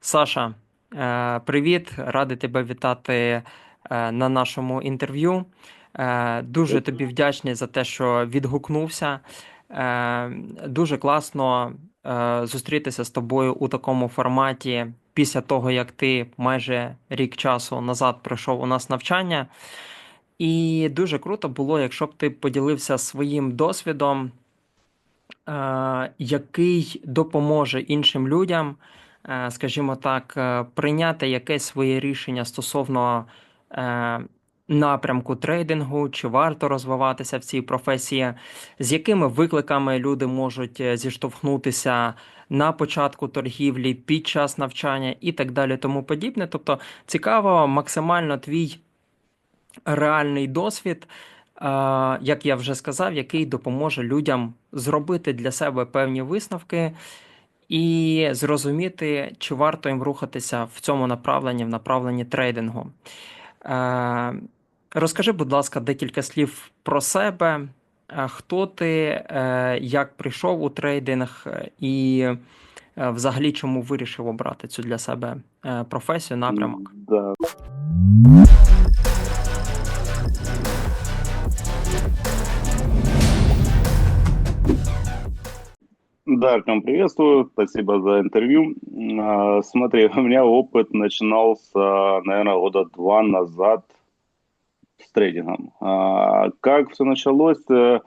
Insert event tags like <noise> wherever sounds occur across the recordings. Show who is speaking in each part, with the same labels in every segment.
Speaker 1: Саша, е, привіт, радий тебе вітати е, на нашому інтерв'ю. Е, Дуже тобі вдячний за те, що відгукнувся. Дуже класно зустрітися з тобою у такому форматі після того, як ти майже рік часу назад пройшов у нас навчання. І дуже круто було, якщо б ти поділився своїм досвідом який допоможе іншим людям, скажімо так, е, прийняти якесь своє рішення стосовно е, напрямку трейдингу, чи варто розвиватися в цій професії, з якими викликами люди можуть е, зіштовхнутися на початку торгівлі, під час навчання і так далі, тому подібне. Тобто цікаво максимально твій реальний досвід, е, як я вже сказав, який допоможе людям зробити для себе певні висновки і зрозуміти, чи варто їм рухатися в цьому направленні, в направленні трейдингу. Е, Розкажи, будь ласка, декілька слів про себе. Е, Хто ти, е, як прийшов у трейдинг, і взагалі чому вирішив обрати цю для себе професію, напрямок?
Speaker 2: Да. Да, Артем, приветствую. Спасибо за интервью. А, Смотри, <laughs> у меня опыт начинался, наверное, года два назад с трейдингом. А, Как все началось? Э,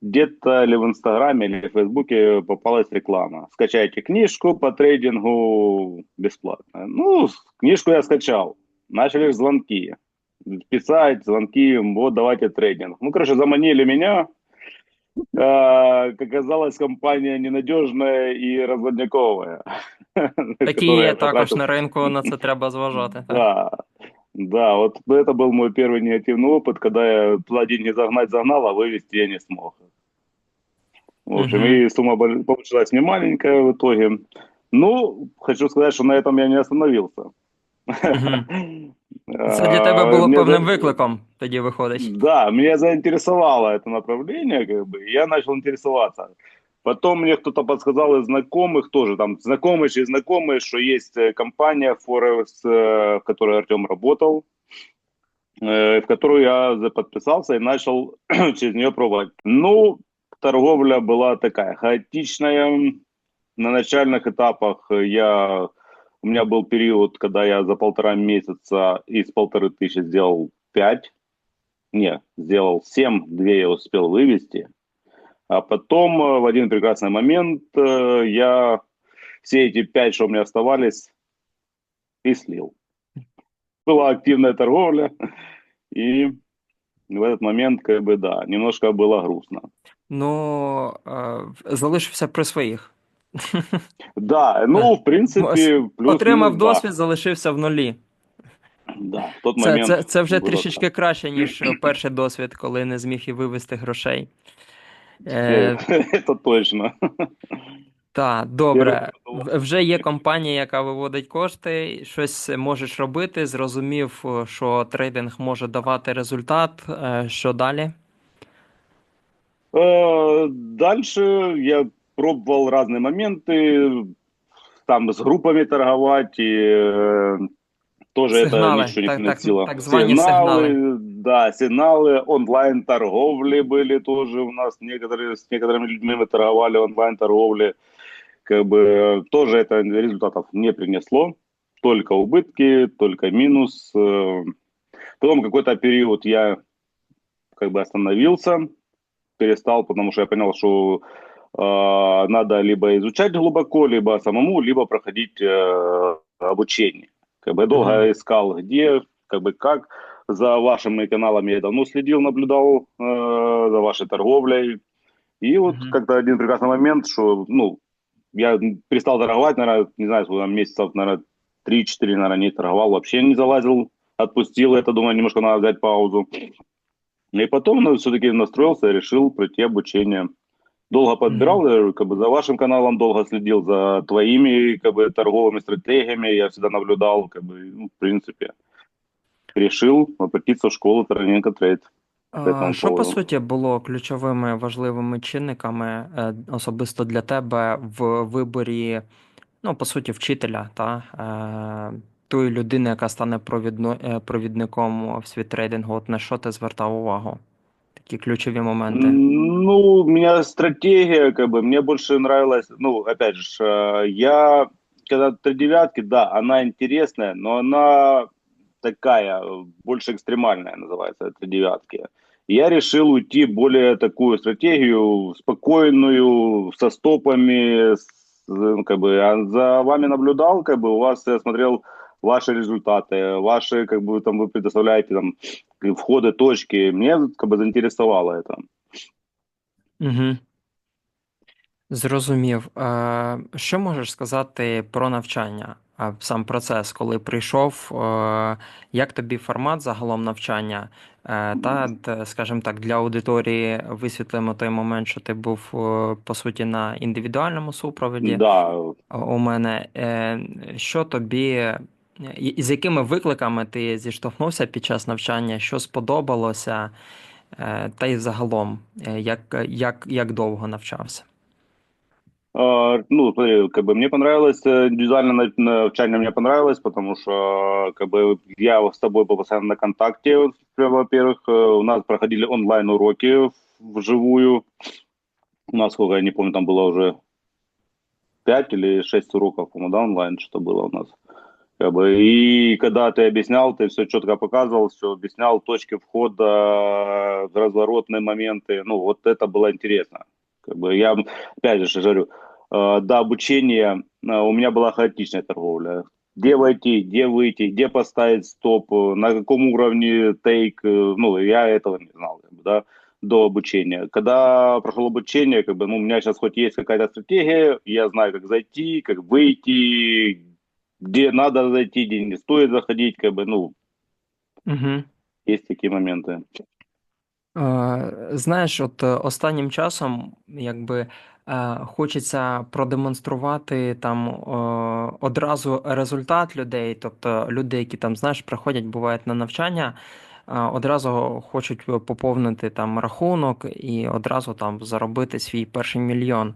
Speaker 2: Где-то или в Инстаграме, или в Фейсбуке попалась реклама. Скачайте книжку по трейдингу бесплатно. Ну, книжку я скачал. Начали звонки. Писать, звонки, вот давайте трейдинг. Ну, короче, заманили меня. А, Как оказалось, компания ненадежная и разводняковая.
Speaker 1: Такі є також на ринку, на це треба зважати. так.
Speaker 2: Да, да, вот это был мой первый негативный опыт, когда я туда деньги загнать загнал, а вывести я не смог. В общем,
Speaker 1: Мгм.
Speaker 2: и сумма получилась не маленькая в итоге. Ну, хочу сказать, что на этом я не остановился.
Speaker 1: Мгм. Це для тебе
Speaker 2: А,
Speaker 1: було
Speaker 2: мне
Speaker 1: певним
Speaker 2: за-
Speaker 1: викликом, тоді виходить.
Speaker 2: Да, меня заинтересовало это направление, как бы, и я начал интересоваться. Потом мне кто-то подсказал из знакомых тоже, там, знакомые через знакомые, что есть э, компания Forex, э, в которой Артем работал, э, в которую я за- подписался и начал через нее пробовать. Ну, торговля была такая хаотичная. На начальных этапах я у меня был период, когда я за полтора месяца из полторы тысячи сделал пять. Не, сделал семь, две я успел вывести. А потом э, в один прекрасный момент э, я все эти пять, что у меня оставались, и слил. Была активная торговля, и в этот момент, как бы, да, немножко было грустно.
Speaker 1: Ну, е, залишився при своїх.
Speaker 2: Да, ну, в принципе, плюс
Speaker 1: Отримав досвід, залишився в нулі.
Speaker 2: Да, в тот
Speaker 1: Це,
Speaker 2: момент
Speaker 1: це, це вже
Speaker 2: було
Speaker 1: трішечки краще, ніж перший досвід, коли не зміг і вивести грошей.
Speaker 2: так.
Speaker 1: Е, <laughs>
Speaker 2: Это точно.
Speaker 1: Так, добре.
Speaker 2: Первый
Speaker 1: В- Вже є компанія, яка виводить кошти, щось можеш робити, зрозумів, що трейдинг може давати результат. Е, Що далі?
Speaker 2: Э, Дальше я пробовал разные моменты, там с группами торговать, и э, тоже это
Speaker 1: Сигналы,
Speaker 2: ничего не
Speaker 1: так- так-
Speaker 2: приносило.
Speaker 1: так званые сигналы.
Speaker 2: да, сигналы, онлайн-торговли были тоже у нас, некоторые, с некоторыми людьми мы торговали онлайн-торговли, как бы тоже это результатов не принесло, только убытки, только минус. э. Потом какой-то период я как бы остановился, перестал, потому что я понял, что э, надо либо изучать глубоко, либо самому, либо проходить э, обучение. Как бы я долго
Speaker 1: Мгм.
Speaker 2: искал, где, как бы как. За вашими каналами я давно следил, наблюдал э, за вашей торговлей. И вот
Speaker 1: Мгм.
Speaker 2: как-то один прекрасный момент, что, ну, я перестал торговать, наверное, не знаю, сколько там месяцев, наверное, 3-4, наверное, не торговал, вообще не залазил, отпустил это, думаю, немножко надо взять паузу. И потом ну, все-таки настроился и решил пройти обучение. Долго подбирал, я как бы за вашим каналом долго следил, за твоими как бы торговыми стратегиями я всегда наблюдал, как бы, ну, в принципе. Решил обратиться в школу Тараненко Трейд.
Speaker 1: А,
Speaker 2: цьому
Speaker 1: Що по
Speaker 2: поводу.
Speaker 1: суті було ключовими важливими чинниками е, особисто для тебе в виборі ну, по суті, вчителя, та, е, тої людини, яка стане провідно, е, провідником в світ трейдингу, от на що ти звертав увагу? Такі ключові моменти.
Speaker 2: Ну, у меня стратегия, как бы, мне больше нравилась, ну, опять же, э, я, когда три девятки, да, она интересная, но она такая, э, больше экстремальная называется, три девятки. Я решил уйти более такую стратегию, спокойную, со стопами, с, э, как бы, за вами наблюдал, как бы, у вас, я смотрел ваши результаты, ваши, как бы, там, вы предоставляете, там, входы, точки, мне, как бы, заинтересовало это.
Speaker 1: Угу. Зрозумів. Е, Що можеш сказати про навчання? Е, Сам процес, коли прийшов, е, як тобі формат загалом навчання? Е, Та, д- скажімо так, для аудиторії висвітлимо той момент, що ти був е, по суті на індивідуальному супроводі
Speaker 2: Да,
Speaker 1: у мене. Е, Що тобі, і- з якими викликами ти зіштовхнувся під час навчання? Що сподобалося? Е, Та й загалом, е, як, як, як довго навчався?
Speaker 2: А, ну, смотри, как бы мне понравилось, э, индивидуально на- навчание мне понравилось, потому что, как бы, я с тобой был постоянно на контакте, вот, во-первых, э, у нас проходили онлайн-уроки вживую, у нас, сколько, я не помню, там было уже 5 или 6 уроков, по-моему, да, онлайн что-то было у нас. Как бы, и когда ты объяснял, ты все четко показывал, все объяснял, точки входа, разворотные моменты, ну, вот это было интересно. Как бы я, опять же, говорю, э, до обучения э, у меня была хаотичная торговля. Где войти, где выйти, где поставить стоп, на каком уровне тейк, э, ну, я этого не знал, как бы, да, до обучения. Когда прошло обучение, как бы, ну, у меня сейчас хоть есть какая-то стратегия, я знаю, как зайти, как выйти, где надо зайти, где не стоит заходить, как бы, ну,
Speaker 1: Угу.
Speaker 2: есть такие моменты.
Speaker 1: Е, Знаєш, от е, останнім часом якби е, хочеться продемонструвати там е, одразу результат людей, тобто люди, які там, знаєш, приходять, бувають на навчання, е, одразу хочуть поповнити там рахунок і одразу там заробити свій перший мільйон.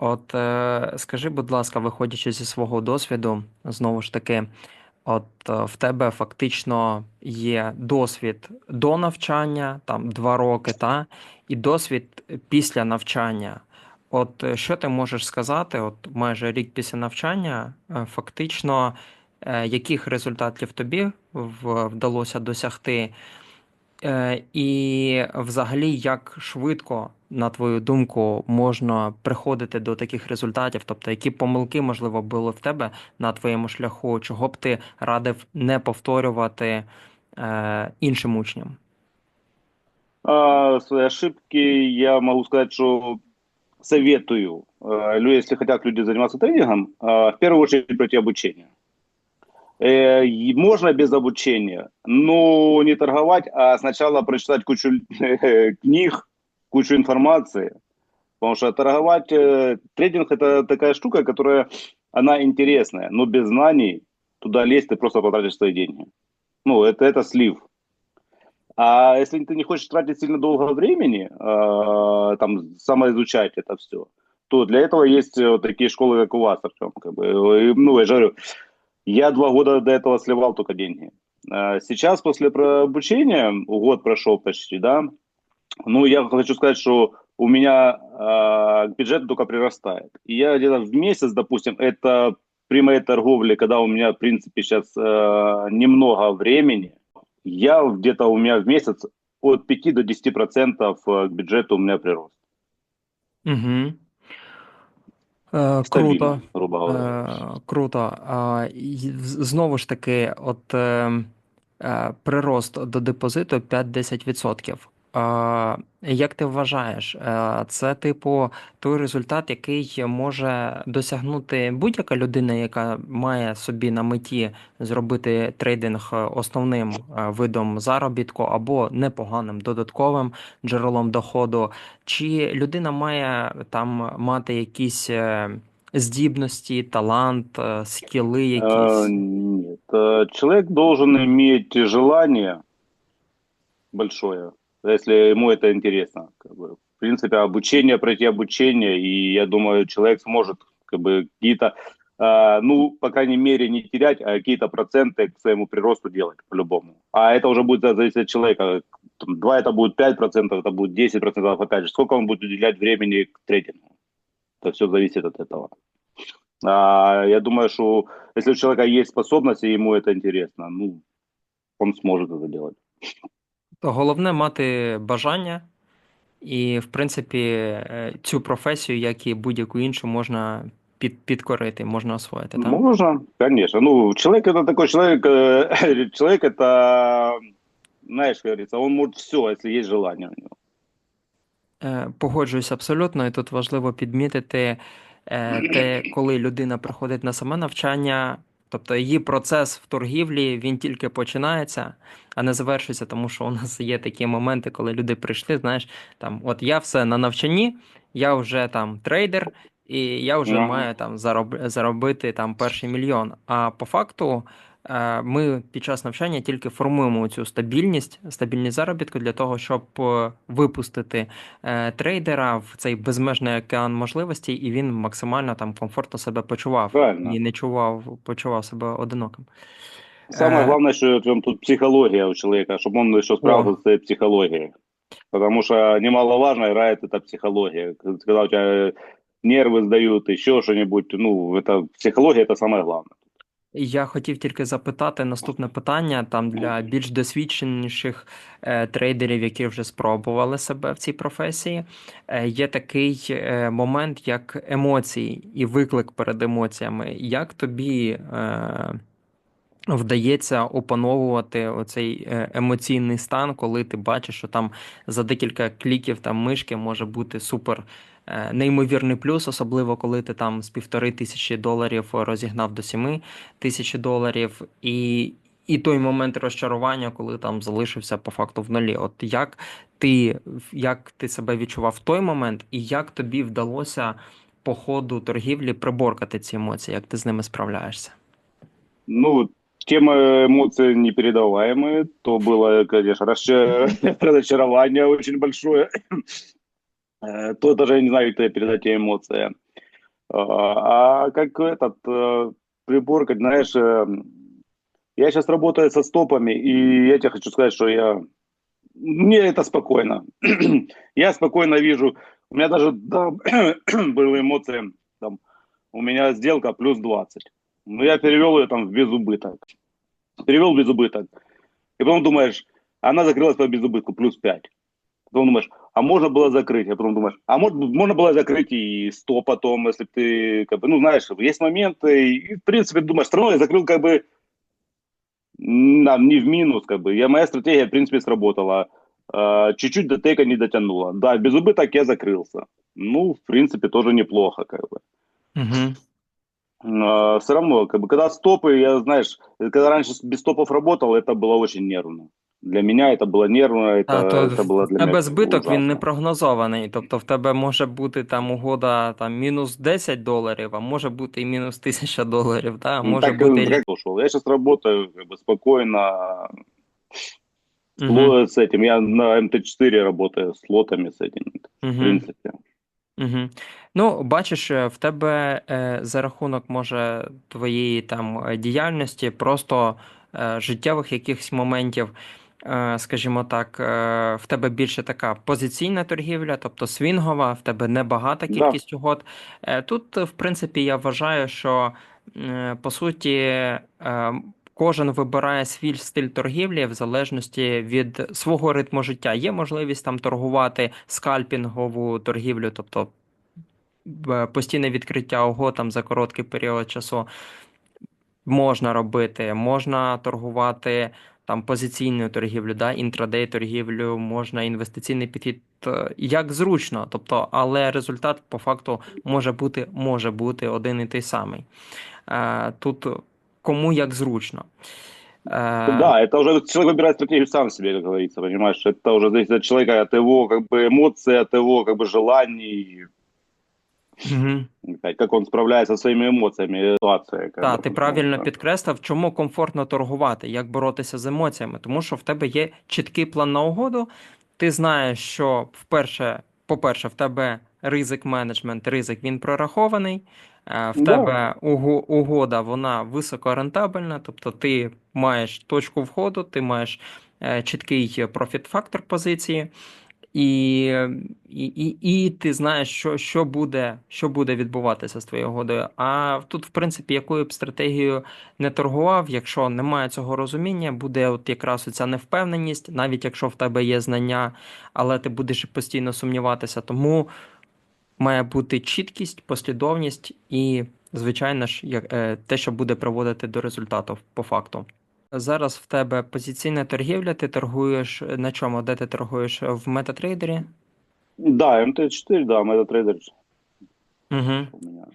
Speaker 1: От е, скажи, будь ласка, виходячи зі свого досвіду, знову ж таки, от е, в тебе фактично є досвід до навчання, там два роки, та, і досвід після навчання. От е, що ти можеш сказати, от майже рік після навчання, фактично, яких результатів тобі вдалося досягти? Е, І взагалі, як швидко, на твою думку, можна приходити до таких результатів? Тобто, які помилки, можливо, були в тебе на твоєму шляху, чого б ти радив не повторювати е, іншим учням?
Speaker 2: А, свои ошибки я могу сказать, что советую, если хотят люди заниматься тренингом, в первую очередь пройти обучение. Э, Можно без обучения, но не торговать, а сначала прочитать кучу <laughs> книг, кучу информации. Потому что торговать, э, трейдинг это такая штука, которая, она интересная, но без знаний туда лезть, ты просто потратишь свои деньги. Ну, это, это слив. А если ты не хочешь тратить сильно долго времени, э, там, самоизучать это все, то для этого есть э, вот такие школы, как у вас, Артем. Как бы. Ну, я же говорю, я два года до этого сливал только деньги. Э, Сейчас, после обучения, год прошел почти, да, ну, я хочу сказать, что у меня э, бюджет только прирастает. И я где-то в месяц, допустим, это при моей торговле, когда у меня, в принципе, сейчас э, немного времени, я где-то у меня в месяц от 5 до 10 процентов к бюджету у меня прирост.
Speaker 1: Угу. Е, круто.
Speaker 2: грубо говоря.
Speaker 1: Е, Круто. А, Знову ж таки, от е, е, прирост до депозиту 5-10%. Як ти вважаєш, е, це типу той результат, який може досягнути будь-яка людина, яка має собі на меті зробити трейдинг основним е, видом заробітку або непоганим додатковим джерелом доходу? Чи людина має там мати якісь е, здібності, талант, скіли якісь?
Speaker 2: Нет. Э, Человек должен иметь желание большое, если ему это интересно. Как бы. В принципе, обучение, пройти обучение, и я думаю, человек сможет как бы, какие-то э, ну, по крайней мере, не терять, а какие-то проценты к своему приросту делать по-любому. А это уже будет зависеть от человека. Два это будет 5%, это будет 10%, опять же, сколько он будет уделять времени к трейдингу. Это все зависит от этого. А, я думаю, что если у человека есть способность, и ему это интересно, ну, он сможет это делать.
Speaker 1: То головне мати бажання, і, в принципі, е, цю професію, як і будь-яку іншу, можна під, підкорити, можна освоїти, так?
Speaker 2: Можно, конечно. Ну, человек это такой человек, э, <coughs> человек это, знаешь, как говорится, он может все, если есть желание у него.
Speaker 1: Е, Погоджуюсь абсолютно, і тут важливо підмітити е, те, коли людина приходить на саме навчання, тобто її процес в торгівлі він тільки починається, а не завершується, тому що у нас є такі моменти, коли люди прийшли, знаєш, там, от я все на навчанні, я вже там трейдер, і я вже
Speaker 2: yeah.
Speaker 1: маю там зароб, заробити там перший мільйон. А по факту. е, Ми під час навчання тільки формуємо цю стабільність, стабільність заробітку для того, щоб е, випустити е, трейдера в цей безмежний океан можливостей, і він максимально там комфортно себе почував
Speaker 2: Правильно.
Speaker 1: і не чував, почував себе одиноким.
Speaker 2: Самое
Speaker 1: Э,
Speaker 2: главное, что в чем тут психология у человека, чтобы он еще справился с этой психологией. Потому что немаловажно играет эта психология. Когда у тебя нервы сдают, еще что-нибудь, ну, это психология это самое главное.
Speaker 1: Я хотів тільки запитати наступне питання там для більш досвідченіших е, трейдерів, які вже спробували себе в цій професії. Е, є такий е, момент, як емоції і виклик перед емоціями. Як тобі е, вдається опановувати оцей е, емоційний стан, коли ти бачиш, що там за декілька кліків там мишки може бути супер неймовірний плюс, особливо коли ти там з півтори тисячі доларів розігнав до сіми тисячі доларів, і, і той момент розчарування, коли там залишився по факту в нулі. От як ти, як ти себе відчував в той момент, і як тобі вдалося по ходу торгівлі приборкати ці емоції, як ти з ними справляєшся?
Speaker 2: Ну, тема эмоций непередаваемые, то было, конечно, расча- разочарование очень <laughs> большое. Э, То даже я не знаю, как передать эти эмоции. А а как этот э, прибор, как знаешь, э, я сейчас работаю со стопами, и я тебе хочу сказать, что я мне это спокойно. <clears throat> я спокойно вижу. У меня даже да, <clears throat> были эмоции, там, у меня сделка плюс 20. Ну, я перевел ее там в безубыток. Перевел в безубыток. И потом думаешь, она закрылась по безубытку, плюс 5. Потом думаешь, а можно было закрыть? А потом думаешь, а может, можно было закрыть и 100 потом, если бы ты, как бы, ну, знаешь, есть моменты, и, в принципе, думаешь, все равно я закрыл, как бы, м, да, не в минус, как бы. Я, моя стратегия, в принципе, сработала. А, чуть-чуть до тейка не дотянула. Да, без убыток я закрылся. Ну, в принципе, тоже неплохо, как бы.
Speaker 1: Угу.
Speaker 2: все равно, как бы, когда стопы, я, знаешь, когда раньше без стопов работал, это было очень нервно. Для меня это было нервно, это,
Speaker 1: А, то
Speaker 2: это было для
Speaker 1: в тебе
Speaker 2: меня
Speaker 1: збиток він не
Speaker 2: ужасно.
Speaker 1: прогнозований. Тобто в тебе може бути там угода там мінус 10 доларів, а може бути і мінус 1000 доларів, та? а
Speaker 2: Ну,
Speaker 1: може
Speaker 2: так,
Speaker 1: бути.
Speaker 2: как ушел. Я сейчас работаю как бы, спокойно с,
Speaker 1: Мгм.
Speaker 2: ло- с этим. Я на МТ-4 работаю с лотами, с этим, в
Speaker 1: Мгм.
Speaker 2: принципе.
Speaker 1: Угу. Ну, бачиш, е, в тебе е, за рахунок може твоєї там е, діяльності, просто е, життєвих якихось моментів, е, скажімо так, е, в тебе більше така позиційна торгівля, тобто свінгова, в тебе небагата
Speaker 2: Да.
Speaker 1: кількість угод. Е, Тут, в принципі, я вважаю, що е, по суті. е, Кожен вибирає свій стиль торгівлі в залежності від свого ритму життя. Є можливість там торгувати скальпінгову торгівлю, тобто е, постійне відкриття ого там за короткий період часу можна робити, можна торгувати там позиційну торгівлю, да, інтрадей торгівлю, можна інвестиційний підхід, е, як зручно. Тобто, але результат по факту може бути, може бути один і той самий. Е, Тут кому як зручно. Е,
Speaker 2: Да, это уже человек выбирает стратегию сам себе, как говорится, понимаешь? Это уже зависит от человека, от его как бы эмоций, от его как бы желаний,
Speaker 1: мгм.
Speaker 2: опять, как он справляется со своими эмоциями,
Speaker 1: Так, ти правильно підкреслив, чому комфортно торгувати, як боротися з емоціями, тому що в тебе є чіткий план на угоду. Ти знаєш, що вперше, по-перше, в тебе ризик менеджмент, ризик він прорахований. Е, В
Speaker 2: Да.
Speaker 1: тебе угода вона високорентабельна, тобто ти маєш точку входу, ти маєш е, чіткий профіт-фактор позиції, і, і, і, і ти знаєш, що, що, буде, що буде відбуватися з твоєю угодою. А тут, в принципі, якою б стратегією не торгував, якщо немає цього розуміння, буде от якраз оця невпевненість, навіть якщо в тебе є знання, але ти будеш постійно сумніватися. Тому має бути чіткість, послідовність і, звичайно ж, як, е, те, що буде приводити до результату по факту. Зараз в тебе позиційна торгівля, ти торгуєш на чому? Де ти торгуєш? В метатрейдері?
Speaker 2: Да, МТ4, да, MetaTrader
Speaker 1: Угу.
Speaker 2: у меня.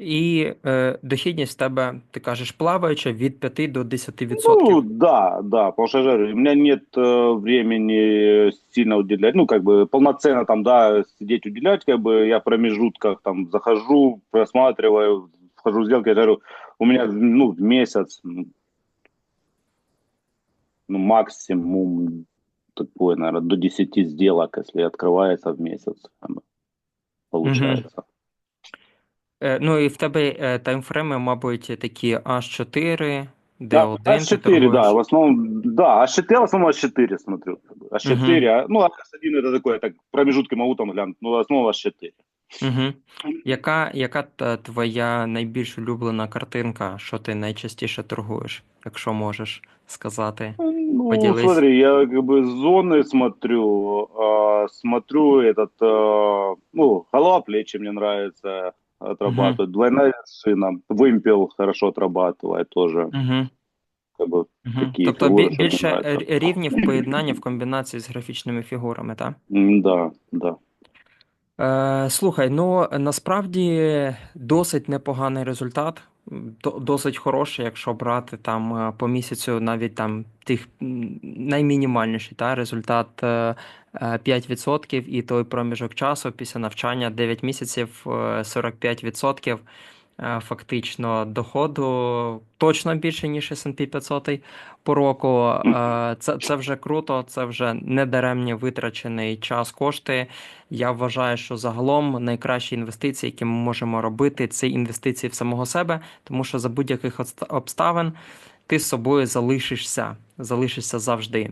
Speaker 1: І е, дохідність в тебе, ти кажеш, плаваюча від 5 до 10%.
Speaker 2: Ну, да, да, потому что я же говорю, у меня нет э, времени сильно уделять, ну, как бы полноценно там, да, сидеть уделять, как бы я в промежутках там захожу, просматриваю, вхожу в сделки, я же говорю, у меня, ну, в месяц, ну, ну, максимум такой, наверное, до 10 сделок, если открывается в месяц, как бы, получается.
Speaker 1: Е, ну і в тебе е, таймфрейми, мабуть, такі H4,
Speaker 2: Да,
Speaker 1: D1 ти
Speaker 2: H4,
Speaker 1: торгуєш.
Speaker 2: да, в основном, да, H4, я в основном H4 смотрю. как бы. H4, а, ну, S1 это такое, так, промежутки могу там глянуть, ну, в основном H4.
Speaker 1: Угу. Яка, яка та твоя найбільш улюблена картинка, що ти найчастіше торгуєш, якщо можеш сказати?
Speaker 2: Ну,
Speaker 1: Поделись.
Speaker 2: смотри, я как бы зоны смотрю, а, смотрю этот, а, ну, голова плечи мне нравится, отрабатывает, двойная вершина, вымпел хорошо отрабатывает тоже,
Speaker 1: Угу.
Speaker 2: как бы,
Speaker 1: Угу.
Speaker 2: Такі
Speaker 1: Тобто
Speaker 2: фігури,
Speaker 1: бі-
Speaker 2: що мені
Speaker 1: більше
Speaker 2: нравиться.
Speaker 1: р- рівнів поєднання в комбінації з графічними фігурами, так?
Speaker 2: м, да, да.
Speaker 1: Е, слухай, ну насправді досить непоганий результат, до- досить хороше, якщо брати там е, по місяцю навіть там тих наймінімальніший та, результат е, е, 5% і той проміжок часу після навчання 9 місяців е, 45% е, фактично доходу точно більше, ніж S&P 500 по року. Е, Це, це вже круто, це вже недаремні витрачений час, кошти. Я вважаю, що загалом найкращі інвестиції, які ми можемо робити, це інвестиції в самого себе, тому що за будь-яких обставин ти з собою залишишся, залишишся завжди.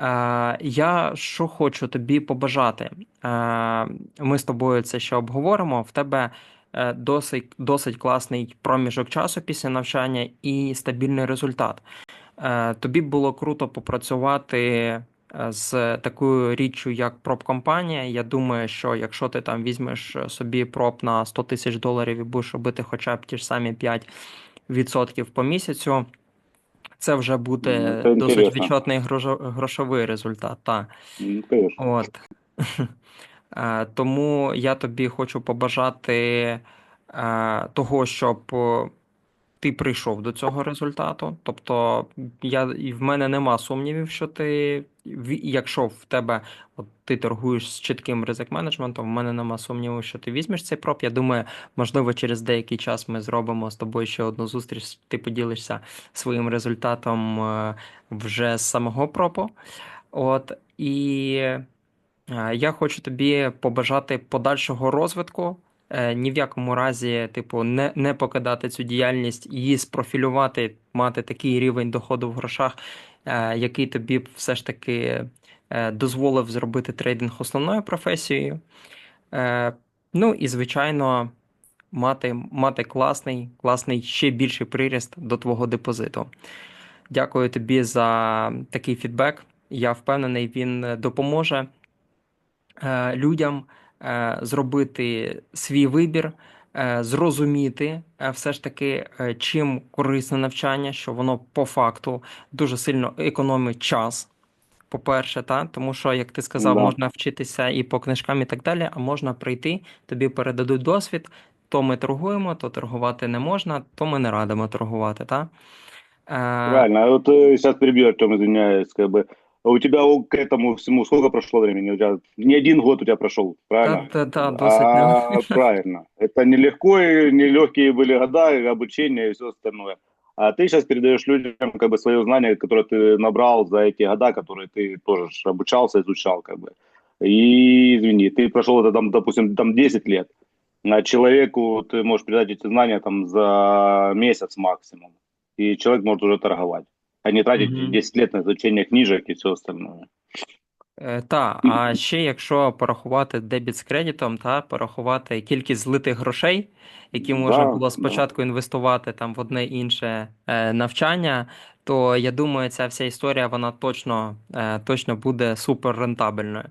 Speaker 1: Е, я що хочу тобі побажати. Е, ми з тобою це ще обговоримо. В тебе е, досить, досить класний проміжок часу після навчання і стабільний результат. Е, тобі було круто попрацювати е, з такою річчю, як проб-компанія. Я думаю, що якщо ти там візьмеш собі проб на 100 тисяч доларів і будеш робити хоча б ті ж самі 5% по місяцю, це вже буде
Speaker 2: Ну, це
Speaker 1: досить
Speaker 2: інтересно.
Speaker 1: грошовий результат. Так. От. <laughs> Е, Тому я тобі хочу побажати е, того, щоб ти прийшов до цього результату. Тобто, я, і в мене нема сумнівів, що ти, якщо в тебе от, ти торгуєш з чітким ризик менеджментом, в мене нема сумніву, що ти візьмеш цей проб. Я думаю, можливо, через деякий час ми зробимо з тобою ще одну зустріч, ти поділишся своїм результатом е, вже з самого пропу. От, і я хочу тобі побажати подальшого розвитку. Е, Ні в якому разі, типу, не, не покидати цю діяльність, її спрофілювати, мати такий рівень доходу в грошах, е, який тобі все ж таки е, дозволив зробити трейдинг основною професією. Е, Ну і, звичайно, мати, мати класний, класний ще більший приріст до твого депозиту. Дякую тобі за такий фідбек. Я впевнений, він е, допоможе е, людям е, зробити свій вибір, е, зрозуміти е, все ж таки, е, чим корисне навчання, що воно по факту дуже сильно економить час. По-перше, та тому що, як ти сказав,
Speaker 2: Да.
Speaker 1: можна вчитися і по книжкам, і так далі, а можна прийти, тобі передадуть досвід, то ми торгуємо, то торгувати не можна, то ми не радимо торгувати. Та? Е,
Speaker 2: Правильно. Э, сейчас перебью, Артем, извиняюсь, как бы. У тебя к этому всему сколько прошло времени? У тебя не один год у тебя прошел, правильно?
Speaker 1: Та, та, досить
Speaker 2: А, <laughs> правильно. Это нелегко и нелегкие были года, обучение и все остальное. А ты сейчас передаешь людям как бы свое знание, которое ты набрал за эти года, которые ты тоже обучался, изучал, как бы. И извини, ты прошел это там, допустим, там 10 лет. А человеку ты можешь передать эти знания там за месяц максимум. И человек может уже торговать, а не тратить
Speaker 1: Мгм.
Speaker 2: 10 лет на изучение книжек и все остальное.
Speaker 1: Е, Та, а ще якщо порахувати дебіт з кредитом, та порахувати кількість злитих грошей, які можна
Speaker 2: Да,
Speaker 1: було
Speaker 2: да.
Speaker 1: спочатку інвестувати там в одне інше е, навчання, то я думаю, ця вся історія вона точно, е, точно буде супер рентабельною.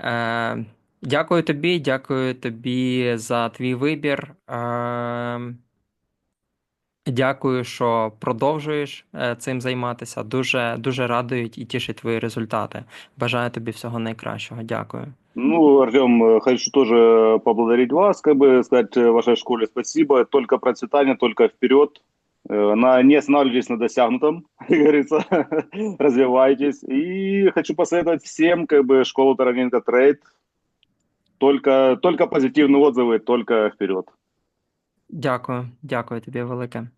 Speaker 1: Е, дякую тобі, дякую тобі за твій вибір. Е, Дякую, що продовжуєш е, цим займатися. Дуже дуже радують і тішать твої результати. Бажаю тобі всього найкращого. Дякую.
Speaker 2: Ну, Артем, э, хочу тоже поблагодарить вас, как бы сказать э, вашей школе спасибо. Только процветание, только вперед. Э, На, не останавливайтесь на досягнутом, <laughs> как говорится, <laughs> развивайтесь. И хочу посоветовать всем, как бы, школу Тараненко Трейд. Только, только позитивные отзывы, только вперед.
Speaker 1: Дякую, дякую тобі велике.